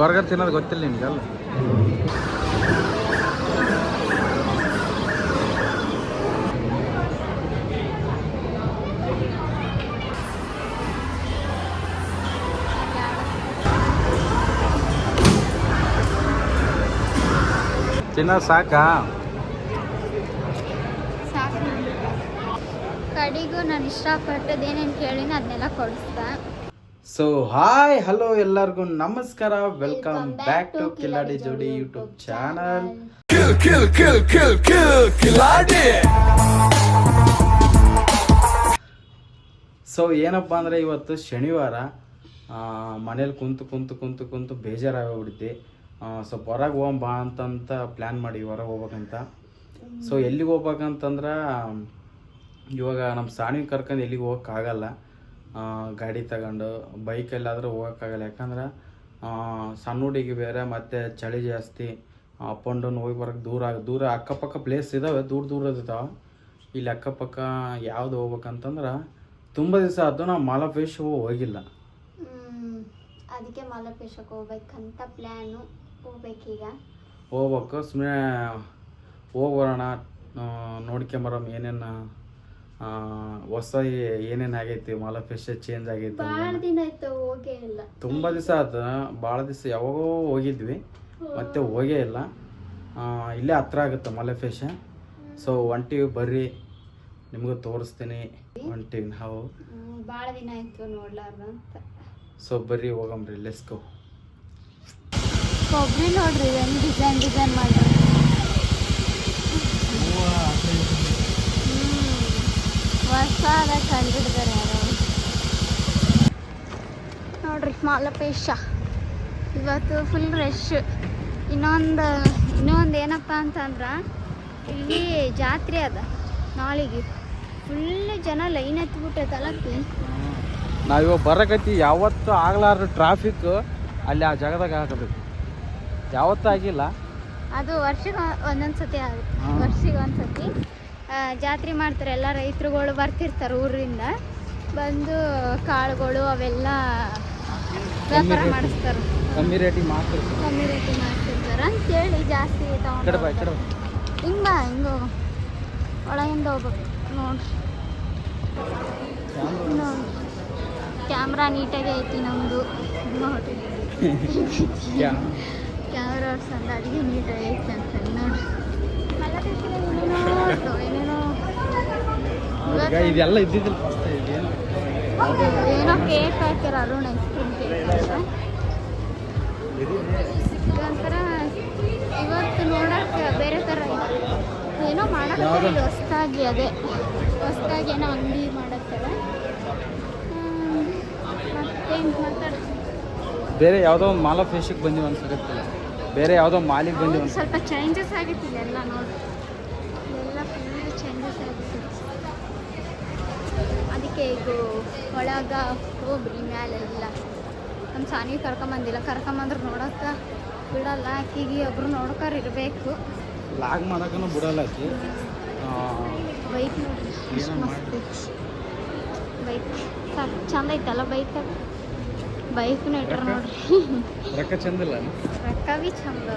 Burger ತಿನ್ನೋದು ಗೊತ್ತಿಲ್ಲ ನಿನಗಲ್ಲ ತಿನ್ನೋದು ಸಾಕಾ? ಸಾಕು. ಕಡೆಗೂ ನಾನು ಇಷ್ಟಪಟ್ಟದ್ದು ಏನೇನು ಕೇಳಿನ ಅದನ್ನೆಲ್ಲ ಕೊಡಿಸ್ದೆ. ಸೊ ಹಾಯ್ ಹಲೋ ಎಲ್ಲರಿಗೂ ನಮಸ್ಕಾರ ವೆಲ್ಕಮ್ ಬ್ಯಾಕ್ ಟು ಕಿಲಾಡಿ ಜೋಡಿ ಯೂಟ್ಯೂಬ್ YouTube ಚಾನಲ್ ಸೊ ಏನಪ್ಪ ಅಂದರೆ ಇವತ್ತು ಶನಿವಾರ ಮನೇಲಿ ಕುಂತು ಕುಂತು ಕುಂತು ಕುಂತು ಬೇಜಾರಾಗ್ಬಿಡ್ತಿ. ಸೊ ಹೊರಗೆ ಹೋಗೋಣ ಬಾ ಅಂತಂತ ಪ್ಲ್ಯಾನ್ ಮಾಡಿ ಹೊರಗೆ ಹೋಗ್ಬೇಕಂತ. ಸೊ ಎಲ್ಲಿಗೆ ಹೋಗ್ಬೇಕಂತಂದ್ರೆ ಇವಾಗ ನಮ್ಮ ಸಾಣಿಗೆ ಕರ್ಕೊಂಡು ಎಲ್ಲಿಗೆ ಹೋಗೋಕ್ಕಾಗಲ್ಲ. ಗಾಡಿ ತಗೊಂಡು ಬೈಕಲ್ಲಾದರೂ ಹೋಗೋಕ್ಕಾಗಲ್ಲ. ಯಾಕಂದ್ರೆ ಸಣ್ಣ ಹುಡುಗಿ ಬೇರೆ ಮತ್ತು ಚಳಿ ಜಾಸ್ತಿ ಅಪ್ ಆ್ಯಂಡ್ ಡೌನ್ ಹೋಗಿ ಬರೋಕ್ಕೆ ದೂರ ಆಗ ದೂರ ಅಕ್ಕಪಕ್ಕ ಪ್ಲೇಸ್ ಇದ್ದಾವೆ ದೂರ ದೂರ ಇರ್ತಾವೆ ಇಲ್ಲಿ ಅಕ್ಕಪಕ್ಕ ಯಾವ್ದು ಹೋಗ್ಬೇಕಂತಂದ್ರೆ ತುಂಬ ದಿವಸ ಆದ್ದು ನಾವು ಮಾಲಪೇಶ್ ಹೋಗಿಲ್ಲ. ಅದಕ್ಕೆ ಮಾಲಪೇಶಕ್ಕೆ ಹೋಗ್ಬೇಕಂತ ಪ್ಲ್ಯಾನು ಹೋಗ್ಬೇಕೀಗ? ಹೋಗ್ಬೇಕು ಸುಮ್ಮನೆ ಹೋಗಿ ಬರೋಣ ನೋಡ್ಕೊಂಬರಮ್ ಏನೇನು ಹೊಸ ಏನೇನು ಆಗೈತಿ? ಫಿಶ್ ಚೇಂಜ್ ಆಗೈತಿ ಭಾಳ ದಿನ ಆಯ್ತು ಹೋಗೇ ಇಲ್ಲ. ತುಂಬ ದಿವಸ ಆಯ್ತು ಭಾಳ ದಿವಸ ಯಾವಾಗೋ ಹೋಗಿದ್ವಿ ಮತ್ತೆ ಹೋಗೇ ಇಲ್ಲ. ಇಲ್ಲೇ ಹತ್ರ ಆಗುತ್ತೆ ಮಲೆ ಮಲೆಫೇಶ ಸೊ ಒಂಟಿವಿ ಬರ್ರಿ ನಿಮಗೂ ತೋರಿಸ್ತೀನಿ. ಒಂಟಿವಿ ನಾವು ಭಾಳ ದಿನ ಆಯ್ತು ನೋಡ್ಲಾರ್ದ ಅಂತ. ಸೊ ಬರ್ರಿ ಹೋಗಮ್ರಿ ಲೆಸ್ಕೋ ಕೊಬ್ಬರಿ ನೋಡ್ರಿ ಡಿಸೈನ್ ಡಿಸೈನ್ ಮಾಡ್ರಿ. ಹೊಸಾದ ಯಾರೋ. ನೋಡ್ರಿ ಮಾಲಪೇಶ. ಇವತ್ತು ಫುಲ್ ರಶ್ ಇನ್ನೊಂದು ಇನ್ನೊಂದು ಏನಪ್ಪ ಅಂತಂದ್ರೆ ಇಲ್ಲಿ ಜಾತ್ರೆ ಅದ ನಾಳೆಗೆ. ಫುಲ್ ಜನ ಲೈನ್ ಹತ್ಬಿಟ್ಟೈತಲ್ಲಪ್ಪಿ ನಾವಿವಾಗ ಬರಕತ್ತಿ ಯಾವತ್ತು ಆಗ್ಲಾರ್ದ ಟ್ರಾಫಿಕ್ ಅಲ್ಲಿ ಆ ಜಾಗದಾಗ ಆಗಬೇಕು ಯಾವತ್ತೂ ಆಗಿಲ್ಲ. ಅದು ವರ್ಷಕ್ಕೆ ಒಂದೊಂದು ಸತಿ ಆಗುತ್ತೆ. ವರ್ಷಕ್ಕೆ ವರ್ಷಿಗೆ ಒಂದು ಸತಿ ಆ, ಜಾತ್ರೆ ಮಾಡ್ತಾರೆ. ಎಲ್ಲ ರೈತರುಗಳು ಬರ್ತಿರ್ತಾರೆ ಊರಿಂದ. ಬಂದು ಕಾಳುಗಳು ಅವೆಲ್ಲ ವ್ಯಾಪಾರ. ಮಾಡಿಸ್ತಾರೆ. ಕಮ್ಮಿ ರೇಟಿಗೆ ಮಾಡ್ತಿರ್ತಾರೆ ಅಂತೇಳಿ ಜಾಸ್ತಿ ತಗೊಂಡು. ಹಿಂಗೆ ಬಾ ಹಿಂಗೆ ಹೋಗು. ಒಳಗಿಂದ ಹೋಗ್ಬೇಕು ನೋಡ್ರಿ ನೋಡಿ. ಕ್ಯಾಮ್ರಾ. ನೀಟಾಗಿ ಐತಿ ನಮ್ಮದು ನೋಡ್ರಿ ಕ್ಯಾಮ್ರಾ ಸಂದ ಅಡಿಗೆ ನೀಟಾಗಿ ಐತಿ ಅಂತ ನೋಡ್ರಿ ನೋಡ್ತು, ಏನೇನೋ ಇದೆಲ್ಲ ಇದ್ದಿದ್ದಿಲ್ಲ ಫಸ್ಟ್ ಇದೇನು ಏನೋ ಕೇಕ್ ಹಾಕ್ಯಾರ ಅರುಣ್ ಐಸ್ ಕ್ರೀಮ್ ಕೇಕ್ ಒಂಥರ ಇವತ್ತು ನೋಡಕ್ಕೆ ಬೇರೆ ಥರ. ಏನೋ ಮಾಡಕ್ಕೆ ಹೊಸ್ದಾಗಿ ಅದೇ. ಹೊಸ್ದಾಗಿ ಏನೋ ಅಂಗಡಿ ಮಾಡತ್ತಾರ ಮತ್ತೇನು ಮಾತಾಡ ಬೇರೆ ಯಾವುದೋ ಒಂದು ಮಾಲ ಫೇಶಿಗೆ ಬಂದಿವಿ ಅನ್ಸಕತ್ತಿಲ್ಲ. ಬೇರೆ ಯಾವುದೋ ಮಾಲಿಗೆ ಬಂದಿವಿ ಸ್ವಲ್ಪ ಚೇಂಜಸ್ ಆಗಿತ್ತು ಎಲ್ಲ ನೋಡಿ. ಎಲ್ಲ ಫುಲ್ ಚೇಂಜಸ್ ಆಗಿತ್ತು. ಅದಕ್ಕೆ ಈಗ ಒಳಗ ಹೋಗ್ರಿ ಮ್ಯಾಲೆಲ್ಲ ನಮ್ಮ ಸಾನಿ ಕರ್ಕೊಂಬಂದಿಲ್ಲ. ಕರ್ಕೊಂಬಂದ್ರೆ ನೋಡಕ್ಕೆ ಬಿಡಲ್ಲ. ಆಕಿಗೆ ಒಬ್ರು ನೋಡ್ಕರ್ ಇರಬೇಕು. ಲಾಗ್ ಮಾಡೋಕ್ಕೂ ಬಿಡಲ್ಲ ಆಕಿ. ಬೈಕ್ ನೋಡಿ ಬೈಕ್. ಸಾಕು ಚಂದ ಐತಲ್ಲ ಬೈಕ್? ಬೈಕ್ನು ಇಟ್ರ ನೋಡ್ರಿ. ರೊಕ್ಕ ಚಂದಿಲ್ಲ ರೊಕ್ಕ ಬಿ ಚಂದ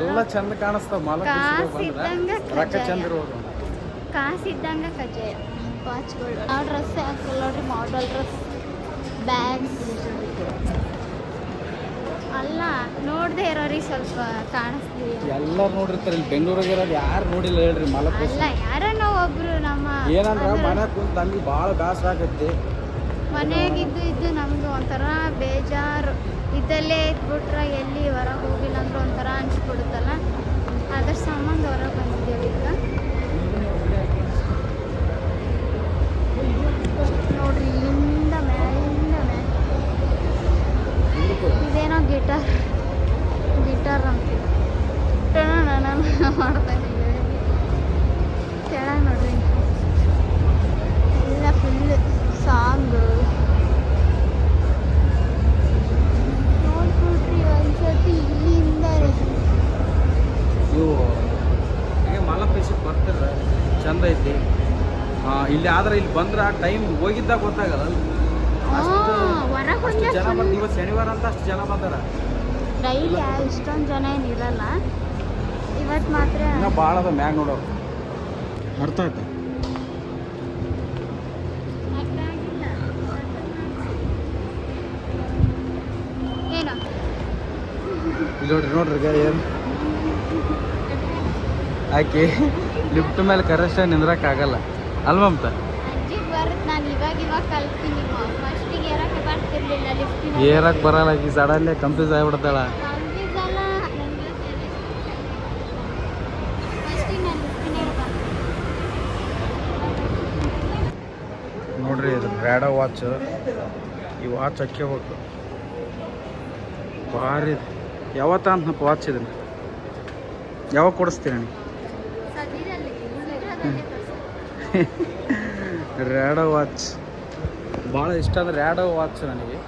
ಎಲ್ಲ ಚಂದ ಕಾಣಿಸ್ತಾವ ಕಾಸಿದ್ದಂಗ ಕಾಸ್ ಇದ್ದಂಗ ರೊಕ್ಕ ಖಜಾಯ. ಚಂದ ಕಜಾಯ ವಾಚ್ಗಳು ಆ ಡ್ರೆಸ್ ಹಾಕಲ್ಲ ನೋಡ್ರಿ ಮಾಡಲ್ ಡ್ರೆಸ್ ಬ್ಯಾಗ್ಸ್ ಅಲ್ಲ ನೋಡದೆ ಇರೋರಿಗೆ ಸ್ವಲ್ಪ ಕಾಣಿಸ್ಲಿ ಎಲ್ಲ ನೋಡಿರ್ತಾರೆ ಇಲ್ಲಿ ಬೆಂಗಳೂರಿಗೆ ಇರೋದು ಯಾರು ನೋಡಿಲ್ಲ ಹೇಳ್ರಿ ಮಾಲ ಅಲ್ಲ ಯಾರನ್ನೋ ಒಬ್ರು ನಮ್ಮ ಏನಂದ್ರೆ ಮನೆ ಕುಂತ ಅಲ್ಲಿ ಭಾಳ ಬೇಸರ ಆಗತ್ತೆ. ಮನೆಯಾಗಿದ್ದು ಇದ್ದು ನಮ್ಗೆ ಒಂಥರ ಬೇಜಾರು. ಇದ್ದಲ್ಲೇ ಇದ್ಬಿಟ್ರೆ ಎಲ್ಲಿ ಹೊರಗೆ ಹೋಗಿಲ್ಲ. ಇಲ್ಲಿ ಆದ್ರೆ ಇಲ್ಲಿ ಬಂದ್ರೆ ಟೈಮ್ ಹೋಗಿದ್ದಾಗ ಗೊತ್ತಾಗಲ್ಲ. ಅಷ್ಟು ಜನ ಬಂದು ಇವತ್ತು ಶನಿವಾರ ಅಂತ ಅಷ್ಟು ಜನ ಬಂದಾರ. ಡೈಲಿ ಇಷ್ಟೊಂದು ಜನ ಏನಿರಲ್ಲ ಇವತ್ತು ಮಾತ್ರ ಇನ್ನ ಭಾಳ ಅದ ಮ್ಯಾಗ ನೋಡೋರು. ಅರ್ಥ ಆಯ್ತು? ನೋಡ್ರಿ ನೋಡ್ರಿ ಏನು ಆಕೆ ಲಿಫ್ಟ್ ಮೇಲೆ ಕರೆಷ್ಟ ನಿಂದ್ರಕ್ಕಾಗಲ್ಲ. ಅಲ್ವಮ್ತ ಮಮತಾ ಏರಕ್ಕೆ ಬರಲ್ಲ ಈ ಸಡನ್ಲೇ ಕನ್ಫ್ಯೂಸ್ ಆಗಿಬಿಡ್ತಾಳ. ನೋಡ್ರಿ ಇದು ಬ್ರ್ಯಾಡ ವಾಚ್ ಈ ವಾಚ್ ಹಾಕ್ಯಬೇಕು ಭಾರಿ. ಇದೆ. ಯಾವತ್ತ ಅಂತ ವಾಚ್ ಇದನ್ನ ಯಾವಾಗ ಕೊಡಿಸ್ತೀನಿ ಸದ್ಯದಲ್ಲಿ ರ್ಯಾಡೋ ವಾಚ್ ಭಾಳ ಇಷ್ಟ ಅಂದ್ರೆ ರ್ಯಾಡೋ ವಾಚ್ ನನಗೆ.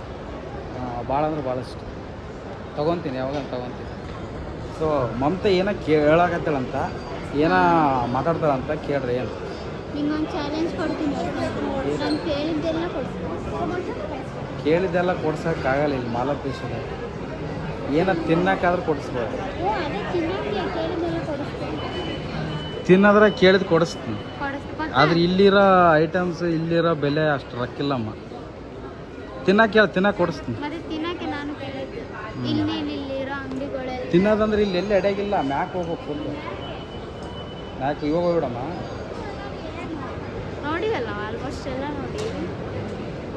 ಭಾಳ ಅಂದ್ರೆ ಭಾಳ ಇಷ್ಟ. ತೊಗೊತೀನಿ ಯಾವಾಗ ತೊಗೊತೀನಿ. ಸೊ ಮಮತಾ ಏನೋ ಕೇಳಾಕತ್ತಳಂತ ಏನೋ ಮಾತಾಡ್ತಾಳಂತ ಕೇಳ್ರಿ ಏನು ಕೇಳಿದ್ದೆಲ್ಲ ಕೊಡ್ಸೋಕ್ಕಾಗಲ್ಲ ಇಲ್ಲಿ ಮಾಲಪೇಶದ ಏನೋ ತಿನ್ನೋಕ್ಕಾದ್ರೂ ಕೊಡಿಸ್ಬೋದು. ತಿನ್ನೋದ್ರೆ ಕೇಳಿದ್ ಕೊಡಿಸ್ತೀನಿ. ಆದ್ರೆ ಇಲ್ಲಿರೋ ಐಟಮ್ಸ್ ಇಲ್ಲಿರೋ ಬೆಲೆ ಅಷ್ಟು ರೊಕ್ಕಿಲ್ಲಮ್ಮ ತಿನ್ನಕ್ಕೆ ಹೇಳಿ ತಿನ್ನಕ್ಕೆ ಕೊಡಿಸ್ತೀನಿ. ಮತ್ತೆ ತಿನ್ನಕ್ಕೆ ನಾನು ಕೇಳಿದ್ದು ಇನ್ನೇನು ಇಲ್ಲಿರೋ ಅಂಗಡಿಗಳೆಲ್ಲ? ತಿನ್ನೋದಂದ್ರೆ ಇಲ್ಲಿ ಎಲ್ಲಿ ಎಡೆಗಿಲ್ಲ ಮ್ಯಾಕ್ ಹೋಗ್ಬೇಕು ಫುಲ್ ಮ್ಯಾಕ್ ಇವಾಗ ಹೋಗ್ಬಿಡಮ್ಮ. ನೋಡಿವಲ್ಲ ಆಲ್ಮೋಸ್ಟ್ ಎಲ್ಲ ನೋಡಿ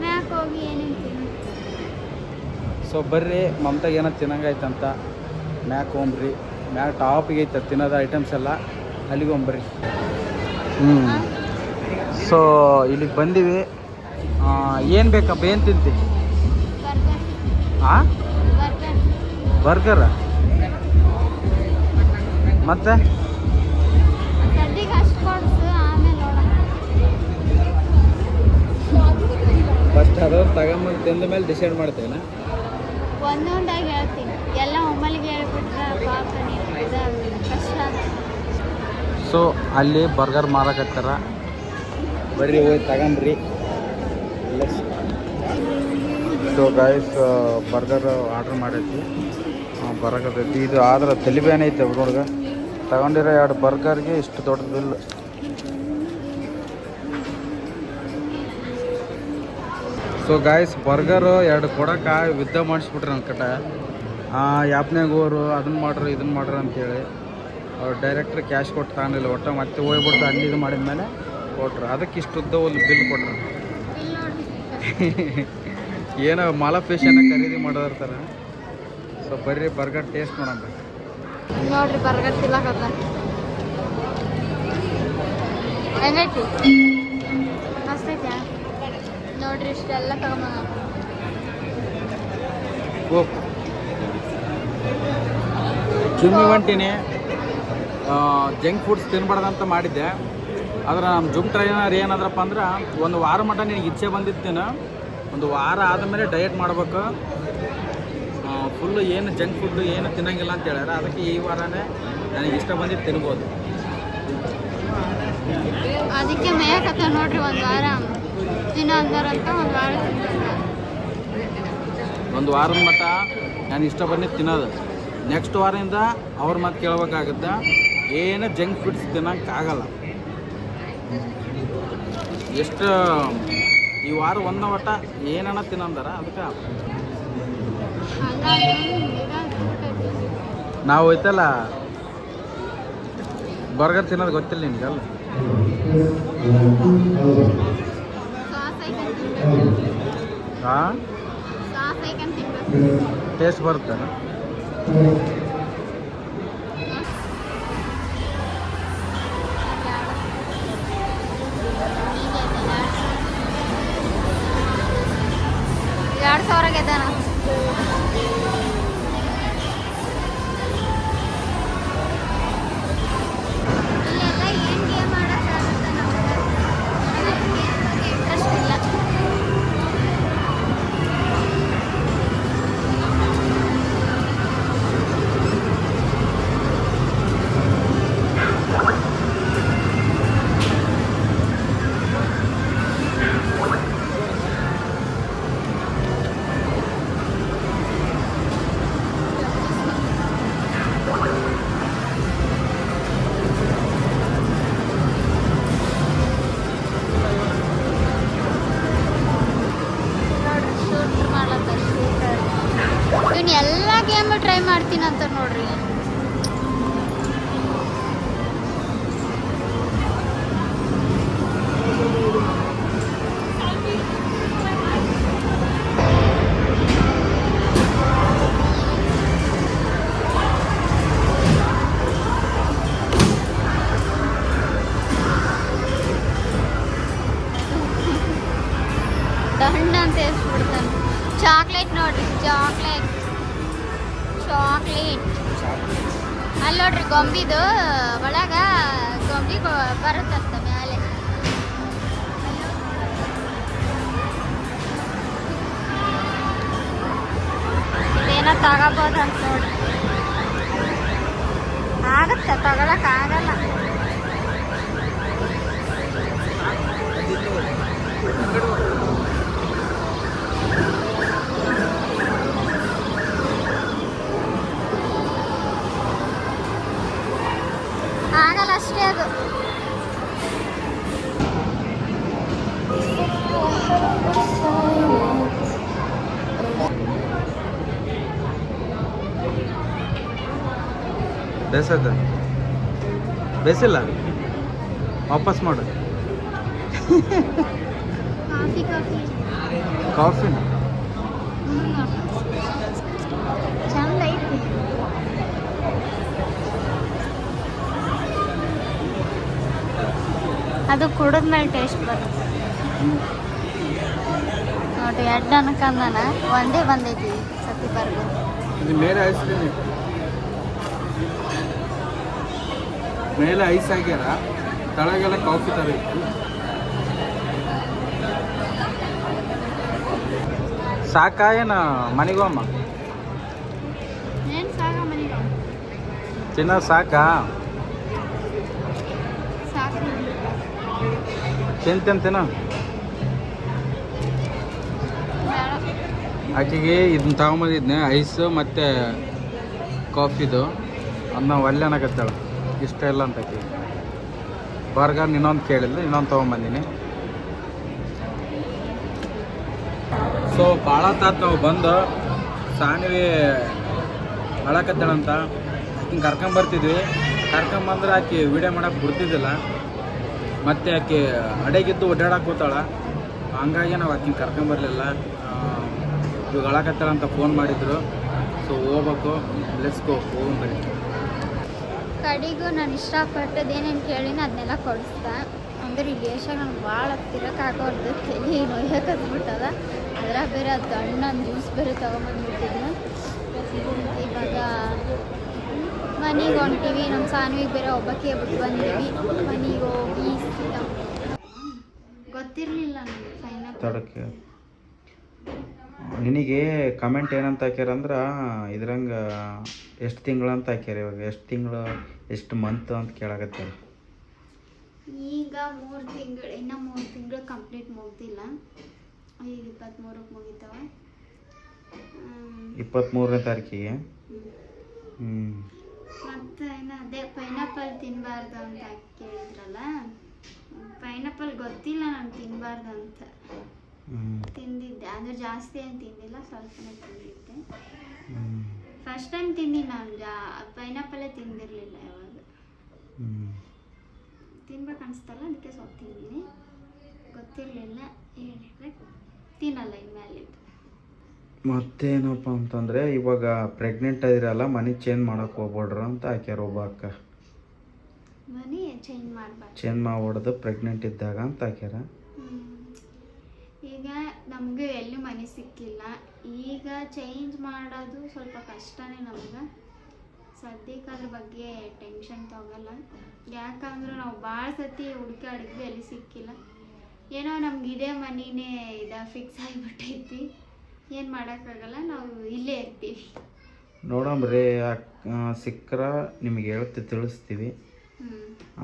ಮ್ಯಾಕ್ ಹೋಗಿ ಏನೇನು ತಿನ್ನು ಸೊ ಬರ್ರಿ ಮಮತಾಗ ಏನೋ ತಿನ್ನಂಗಾಯ್ತಂತ. ಮ್ಯಾಕ್ ಹೋಗ್ರಿ ಮ್ಯಾಕ್ ಟಾಪಿಗೆ ಐತೆ ತಿನ್ನೋದು ಐಟಮ್ಸ್ ಎಲ್ಲ. ಅಲ್ಲಿಗೆ ಹೋಗ್ಬರ್ರಿ. ಹ್ಞೂ ಸೊ ಇಲ್ಲಿಗೆ ಬಂದೀವಿ. ಏನು ಬೇಕಪ್ಪ ಏನು ತಿಂತಿ. ಬರ್ಗರ್ ಹಾಂ ಬರ್ಗರ್. ಮತ್ತೆ? ಫಸ್ಟ್ ಅದು ತಗೊಂಬಂದು ತಿಂದ ಮೇಲೆ ಡಿಸೈಡ್ ಮಾಡ್ತೇವೆ ಒಂದೊಂದಾಗಿ ಹೇಳ್ತೀನಿ. ಎಲ್ಲ ಒಮ್ಮಲಿಗೆ ಹೇಳ್ಬಿಟ್ರೆ ಪಾಪ ನೀವು ಇದಾಗುತ್ತೆ ಕಷ್ಟ ಸೊ ಅಲ್ಲಿ ಬರ್ಗರ್ ಮಾರಕತ್ತಾರ. ಬರ್ರಿ, ಹೋಗಿ ತಗೊಂಡ್ರಿ ಸೊ ಗಾಯ್ಸ್ ಬರ್ಗರ್ ಆರ್ಡ್ರ್ ಮಾಡೈತಿ. ಬರಕತ್ತೈತಿ ಇದು ಆದ್ರೆ ತಲಿಬೇನೆ ಐತೆ ಹುಡುಗ ತಗೊಂಡಿರೋ ಎರಡು ಬರ್ಗರ್ಗೆ ಇಷ್ಟು ದೊಡ್ಡ ಬಿಲ್ ಸೊ ಗಾಯ್ಸ್ ಬರ್ಗರು ಎರಡು ಕೊಡೋಕೆ ಯುದ್ಧ ಮಾಡಿಸ್ಬಿಟ್ರಿ ನನ್ನ ಕಟ. ಯಾಪ್ನಾಗ ಹೋರು ಅದನ್ನ ಮಾಡ್ರಿ ಇದನ್ನ ಮಾಡ್ರಿ ಅಂತೇಳಿ. ಅವ್ರು ಡೈರೆಕ್ಟ್ರ್ ಕ್ಯಾಶ್ ಕೊಟ್ಟು ತಗೊಂಡಿಲ್ಲ, ಒಟ್ಟು ಮತ್ತೆ ಹೋಗ್ಬಿಟ್ಟು ಅಲ್ಲಿ ಇದು ಮಾಡಿದ ಮೇಲೆ ಕೊಟ್ರು. ಅದಕ್ಕೆ ಇಷ್ಟುದ್ದ ಒಂದು ಬಿಲ್ ಕೊಟ್ರು. ಏನೋ ಮಾಲಾ ಏನೋ ಮಾಲಫಿಶನ್ನ ಖರೀದಿ ಮಾಡೋದಿರ್ತಾರೆ ಸೊ ಬರ್ರಿ ಬರ್ಗರ್ ಟೇಸ್ಟ್ ಮಾಡೋಣ ನೋಡ್ರಿ ಬರ್ಗರ್ ತಿನ್ನಕತ್ತ ಹೆಂಗೈತಿ? ನೋಡ್ರಿ ಇಷ್ಟೆಲ್ಲ ತಗೊಂಬ ಹೊಂಟೀನಿ ಜಂಕ್ ಫುಡ್ಸ್ ತಿನ್ಬಾರ್ದಂತ ಮಾಡಿದ್ದೆ. ಆದ್ರೆ ನಮ್ಮ ಜುಮ್ ಟ್ರೈನರ್ ಏನಾದ್ರಪ್ಪ ಅಂದ್ರೆ ಒಂದು ವಾರ ಮಟ್ಟ ನಿನಗೆ ಇಚ್ಛೆ ಬಂದಿತ್ತೇನು ಒಂದು ವಾರ ಆದಮೇಲೆ ಡಯಟ್ ಮಾಡ್ಬೇಕು. ಫುಲ್ಲು ಏನು ಜಂಕ್ ಫುಡ್ ಏನು ತಿನ್ನಂಗಿಲ್ಲ ಅಂತ ಹೇಳ್ಯಾರ. ಅದಕ್ಕೆ ಈ ವಾರನೇ ನನಗೆ ಇಷ್ಟ ಬಂದಿದ್ದು ತಿನ್ಬೋದು. ಅದಕ್ಕೆ ಮೇಯಕತ್ತ ನೋಡ್ರಿ ಒಂದು ವಾರ. ತಿನ್ನೋ ಅಂದಾರಂತ ಒಂದು ವಾರ ತಿಂತಾರೆ ಒಂದು ವಾರದ ಮಟ್ಟ ನಾನು ಇಷ್ಟ ಬಂದಿದ್ದು ತಿನ್ನೋದು. ನೆಕ್ಸ್ಟ್ ವಾರದಿಂದ ಅವ್ರ ಮಾತು ಕೇಳಬೇಕಾಗುತ್ತೆ ಏನು ಜಂಕ್ ಫುಡ್ಸ್ ತಿನ್ನೋಕ್ಕಾಗಲ್ಲ ಎಷ್ಟು ಈ ವಾರ ಒಂದ ಒಟ್ಟ ಏನಣ್ಣ ತಿನ್ನಂದಾರ? ಅದಕ್ಕೆ. ನಾವು ಹೋಯ್ತಲ್ಲ ಬರ್ಗರ್ ತಿನ್ನೋದು ಗೊತ್ತಿಲ್ಲ ತಿನ್ಬೇಕು. ಹಾಂ ಟೇಸ್ಟ್ ಬರುತ್ತೆ ಅಂತ ನೋಡ್ರಿ. ಗೊಂಬಿದು ಒಳಗ ಗೊಂಬಿ ಬರುತ್ತಂತ ಮೇಲೆ ಏನೋ ತಗೋಬೋದಂತ ನೋಡಿ. ಆಗತ್ತೆ ತಗೊಳಕ್ ಆಗಲ್ಲ. ಬೇಸದ. ಬೇಸಿಲ್ಲ. ವಾಪಸ್ ಮಾಡು. Coffee coffee. ಕಾಫಿನ? ಅದು ಕುಡಿದ್ಮೇಲೆ ಟೇಸ್ಟ್ ಬರುತ್ತೆ. ನೋಡಿ ಎರಡು ಅನ್ಕಂದನ. ಒಂದೇ ಬಂದೈತಿ ಸತಿ ಇದು ಮೇಲೆ ಐಸ್ ಕ್ರೀಮ್ ಮೇಲೆ ಐಸ್ ಆಗ್ಯಾರ ತಳಗೆಲ್ಲ ಕಾಫಿ ತರ ಇತ್ತು. ಸಾಕಾ ಏನ ಮನೆಗೋಮ್ಮ ಏನು ಸಾಕ ಮನೆಗೆ ಚಿನ್ನ ಆಕೆಗೆ ಇದನ್ನ ತಗೊಂಬಂದಿದ್ನೆ, ಐಸ್ ಮತ್ತು ಕಾಫಿದು. ಅದನ್ನ ಒಳ್ಳೆ ಅನ್ನಕತ್ತಾಳೆ ಇಷ್ಟ ಇಲ್ಲ ಅಂತ ಆಕೆ. ಬರ್ಗರ್ ಇನ್ನೊಂದು ಕೇಳಿದ್ಲು, ಇನ್ನೊಂದು ತೊಗೊಂಬಂದಿನಿ. ಸೊ ಭಾಳ ತಾತ ನಾವು ಬಂದು, ಸಾನ್ವಿ ಅಳಕತ್ತಾಳಂತ ಹಿಂಗೆ ಕರ್ಕೊಂಬರ್ತಿದ್ವಿ ಕರ್ಕೊಂಬಂದ್ರೆ ಆಕೆ ವಿಡಿಯೋ ಮಾಡಕ್ಕೆ ಬಿಡ್ತಿದ್ದಿಲ್ಲ. ಮತ್ತು ಆಕೆ ಅಡೆಗಿದ್ದು ಓಡಾಡಕ್ಕೆ ಕೂತಾಳ. ಹಂಗಾಗಿ ನಾವು ಆಕೆ ಕರ್ಕೊಂಬರ್ಲಿಲ್ಲ ಇವಾಗ ಅಳಕತ್ತಾರ ಅಂತ ಫೋನ್ ಮಾಡಿದ್ರು. ಸೊ ಹೋಗ್ಬೇಕು. ಲೆಸ್ಕೋ ಹೋಗ್ಬರಿ ಕಡೆಗೂ ನಾನು ಇಷ್ಟಪಟ್ಟದ್ದು ಏನೇನು ಕೇಳಿನ ಅದನ್ನೆಲ್ಲ ಕೊಡಿಸ್ದೆ. ಅಂದ್ರೆ ರಿಲೇಷನ್ ನಂಗೆ ಭಾಳ ತಿರಕ್ಕಾಗೋರ್ದು ತಲೆ ನೋಯ್ಯಕತ್ಬಿಟ್ಟದ ಅದ್ರಾಗ ಬೇರೆ ಅದು ಹಣ್ಣನ ಜ್ಯೂಸ್ ಬೇರೆ ತೊಗೊಂಬಂದ್ಬಿಟ್ಟಿದ್ನು. ಇವಾಗ ಮನೆಗೆ ಹೊಂಟೀವಿ ನಮ್ಮ ಸಾನ್ವಿಗೆ ಬೇರೆ ಒಬ್ಬಕ್ಕೆ ಬಿಟ್ಟು ಬಂದೀವಿ. ಮನೆಗೆ ಹೋಗಿ ಗೊತ್ತಿರಲಿಲ್ಲ ನನಗೆ ಫೈನಲ್ ತಡಕ್ಕೆ. ನಿನಗೆ ಕಮೆಂಟ್ ಏನಂತ ಹಾಕ್ಯಾರ ಅಂದ್ರೆ ಇದ್ರಂಗ ಎಷ್ಟು ತಿಂಗಳು ಅಂತ ಹಾಕ್ಯಾರ ಇವಾಗ? ಎಷ್ಟು ತಿಂಗಳು ಎಷ್ಟು ಮಂತ್ ಅಂತ ಕೇಳಾಕತ್ತಾರ ಈಗ ಮೂರು ತಿಂಗಳು ಇನ್ನೂ ಮೂರು ತಿಂಗಳು ಕಂಪ್ಲೀಟ್ ಮುಗ್ದಿಲ್ಲ. ಈಗ ಇಪ್ಪತ್ತ್ಮೂರಕ್ಕೆ ಮುಗಿತಾವ. ಇಪ್ಪತ್ತ್ಮೂರನೇ ತಾರೀಕಿಗೆ? ಹ್ಞೂ ಮತ್ತು ಇನ್ನು ಅದೇ ಪೈನಾಪಲ್ ತಿನ್ನಬಾರ್ದು ಅಂತ ಕೇಳಿದ್ರಲ್ಲ? ಪೈನಾಪಲ್ ಗೊತ್ತಿಲ್ಲ ನಾನು ತಿನ್ನಬಾರ್ದು ಅಂತ. ತಿಂದಿದ್ದೆ. ಅಂದರೆ ಜಾಸ್ತಿ ಏನು ತಿಂದಿಲ್ಲ ಸ್ವಲ್ಪನೇ ತಿಂದಿದ್ದೆ. ಫಸ್ಟ್ ಟೈಮ್ ತಿಂದಿ ನಾನು ಜಾ ಪೈನಾಪಲ್ಲೇ ತಿಂದಿರಲಿಲ್ಲ ಯಾವಾಗ. ತಿನ್ಬೇಕು ಅನಿಸ್ತಲ್ಲ ಅದಕ್ಕೆ ಸ್ವಲ್ಪ ತಿಂದಿನಿ. ಗೊತ್ತಿರಲಿಲ್ಲ ಹೇಳಿದ್ರೆ ತಿನ್ನಲ್ಲ ಮತ್ತೆ ಮತ್ತೇನಪ್ಪ ಅಂತಂದರೆ ಇವಾಗ ಪ್ರೆಗ್ನೆಂಟ್ ಆಗಿರಲ್ಲ ಮನೆ ಚೇಂಜ್ ಮಾಡೋಕೆ ಹೋಗ್ಬೇಡ್ರ ಅಂತ ಹಾಕ್ಯಾರ ಒಬ್ಬ ಅಕ್ಕ. ಮನಿ ಚೇಂಜ್ ಮಾಡಬಾರ್ದು. ಚೇಂಜ್ ಮಾಡ್ಬಾರ್ದು ಪ್ರೆಗ್ನೆಂಟ್ ಇದ್ದಾಗ ಅಂತ ಹಾಕ್ಯಾರ. ಈಗ ನಮಗೆ ಎಲ್ಲೂ ಮನೆ ಸಿಕ್ಕಿಲ್ಲ. ಈಗ ಚೇಂಜ್ ಮಾಡೋದು ಸ್ವಲ್ಪ ಕಷ್ಟನೇ ನಮ್ಗೆ. ಸದ್ಯಕ್ಕೆ ಅದ್ರ ಬಗ್ಗೆ ಟೆನ್ಷನ್ ತಗೊಲ್ಲ. ಯಾಕಂದ್ರೆ ನಾವು ಭಾಳ ಸತಿ ಹುಡುಕಾಡಿದ್ವಿ ಎಲ್ಲಿ ಸಿಕ್ಕಿಲ್ಲ. ಏನೋ ನಮ್ಗೆ ಇದೇ ಮನಿನೇ ಇದ ಫಿಕ್ಸ್ ಆಗಿಬಿಟ್ಟೈತಿ. ಏನು ಮಾಡೋಕ್ಕಾಗಲ್ಲ ನಾವು ಇಲ್ಲೇ ಇರ್ತೀವಿ. ನೋಡಮ್ರಿ ಸಿಕ್ಕರ ನಿಮಗೆ ಹೇಳ್ತಿ ತಿಳಿಸ್ತೀವಿ.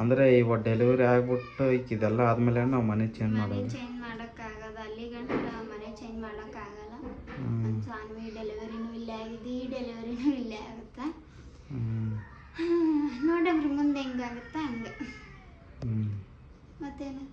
ಅಂದರೆ ಇವಾಗ ಡೆಲಿವರಿ ಆಗಿಬಿಟ್ಟು ಇದೆಲ್ಲ ಆದಮೇಲೆ ನಾವು ಮನೆ ಚೇಂಜ್ ಮಾಡೋದು. ಮಾಡೋಕ್ಕಾಗದ ಮನೆ ಚೇಂಜ್ ಮಾಡೋಕ್ಕಾಗಲ್ಲ. ಸಾನ್ವಿ ಡೆಲಿವರಿನೂ ಇಲ್ಲೇ ಆಗಿದೆ ಈ ಡೆಲಿವರಿನೂ ಇಲ್ಲೇ ಆಗುತ್ತೆ. ಹ್ಞೂ ನೋಡಮ್ರಿ ಮುಂದೆ ಹೆಂಗಾಗುತ್ತೆ ಹಂಗೆ. ಮತ್ತೇನು?